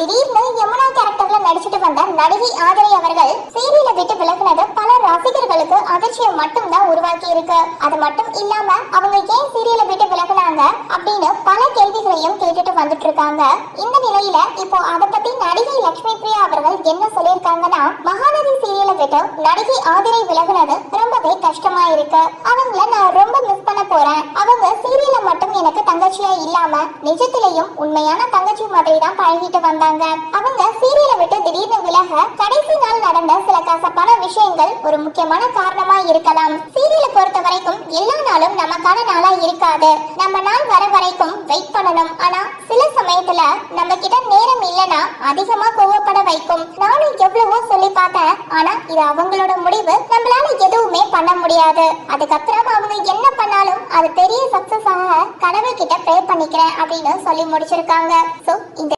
திடீர்னு யமுனா கேரக்டர்ல நடிச்சிட்டு வந்த நடிகை ஆதரை அவர்கள் சீரியல விட்டு விலகினது பல ரசிகர்களுக்கு அதிர்ச்சியை மட்டும் தான் உருவாக்கி இருக்கு அது மட்டும் இல்லாம அவங்க ஏன் சீரியல விட்டு விலகினாங்க அப்படின்னு பல கேள்விகளையும் கேட்டுட்டு வந்துட்டு இருக்காங்க இந்த நிலையில இப்போ அதை பத்தி நடிகை லட்சுமி பிரியா அவர்கள் என்ன சொல்லியிருக்காங்கன்னா மகாநதி சீரியலை விட்டு நடிகை ஆதிரை விலகினது ரொம்பவே கஷ்டமா இருக்கு அவங்கள நான் ரொம்ப மிஸ் பண்ண போறேன் அவங்க சீரியல்ல மட்டும் எனக்கு தங்கச்சியா இல்லாம நிஜத்திலையும் உண்மையான தங்கச்சி மாதிரி தான் பழகிட்டு வந்தாங்க. அவங்க சீரியலை விட்டு திடீர்னு விலக கடைசி நாள் நடந்த சில கசப்பான விஷயங்கள் ஒரு முக்கியமான காரணமா இருக்கலாம். சீரியலை பொறுத்த வரைக்கும் எல்லா நாளும் நமக்கான நாளா இருக்காது. நம்ம நாள் வர வரைக்கும் வெயிட் பண்ணணும். ஆனா சில சமயத்துல நம்ம கிட்ட நேரம் இல்லைன்னா அதிகமா கோவப்பட வைக்கும். நானும் எவ்வளவோ சொல்லி பார்த்தேன். ஆனா இது அவங்களோட முடிவு. நம்மளால எதுவுமே பண்ண முடியாது. அதுக்கப்புறம் அவங்க என்ன பண்ணாலும் அது பெரிய சக்சஸ் ஆக கடவுள் கிட்ட ப்ரே பண்ணிக்கிறேன் அப்படின்னு சொல்லி முடிச்சிருக்காங்க. சோ இந்த